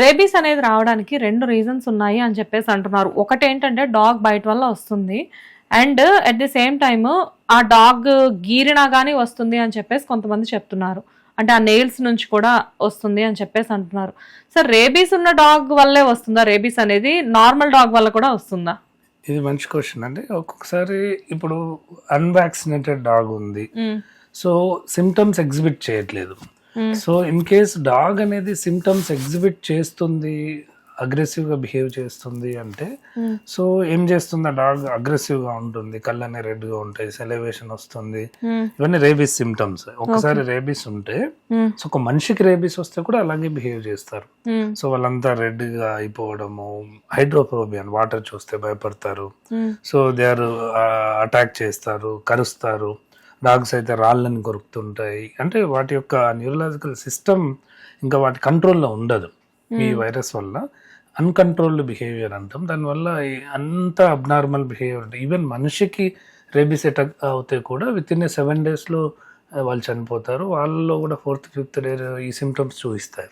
Rabies అనేది రావడానికి రెండు రీజన్స్ ఉన్నాయి అని చెప్పేసి అంటున్నారు. ఒకటి ఏంటంటే డాగ్ బయట వల్ల వస్తుంది. And at the same time ఆ డాగ్ గీరినా కానీ వస్తుంది అని చెప్పేసి కొంతమంది చెప్తున్నారు. అంటే ఆ నెయిల్స్ నుంచి కూడా వస్తుంది అని చెప్పేసి అంటున్నారు. సార్ రేబీస్ ఉన్న డాగ్ వల్లే వస్తుందా? రేబీస్ అనేది నార్మల్ డాగ్ వల్ల కూడా వస్తుందా? ఇది మంచి క్వశ్చన్ అండి. ఒక్కొక్కసారి ఇప్పుడు అన్వాక్సినేటెడ్ డాగ్ ఉంది. సో సిమ్టమ్స్ ఎగ్జిబిట్ చేయట్లేదు. సో ఇన్ కేస్ డాగ్ అనేది సిమ్టమ్స్ ఎగ్జిబిట్ చేస్తుంది అగ్రెసివ్గా బిహేవ్ చేస్తుంది అంటే. సో ఏం చేస్తుంది ఆ డాగ్ అగ్రెసివ్గా ఉంటుంది కళ్ళనే రెడ్గా ఉంటాయి సెలవేషన్ వస్తుంది మ్మ్. ఇవన్నీ రేబీస్ సిమ్టమ్స్ ఒకసారి రేబీస్ ఉంటే. సో ఒక మనిషికి రేబీస్ వస్తే కూడా అలాగే బిహేవ్ చేస్తారు. సో వాళ్ళంతా రెడ్గా అయిపోవడము హైడ్రోఫోబియా వాటర్ చూస్తే భయపడతారు. సో దే ఆర్ అటాక్ చేస్తారు కరుస్తారు డాగ్స్ అయితే రాళ్ళని కొరుకుతుంటాయి. అంటే వాటి యొక్క న్యూరలాజికల్ సిస్టమ్ ఇంకా వాటి కంట్రోల్లో ఉండదు. ఈ వైరస్ వల్ల అన్కంట్రోల్డ్ బిహేవియర్ అంటాం. దానివల్ల అంత అబ్నార్మల్ బిహేవియర్ ఉంటుంది ఈవెన్ మనిషికి రేబీస్ అటాక్ అవుతే కూడా విత్ ఇన్ ఏ సెవెన్ డేస్లో వాళ్ళు చనిపోతారు. వాళ్ళలో కూడా ఫోర్త్ ఫిఫ్త్ డే ఈ సిమ్టమ్స్ చూపిస్తారు.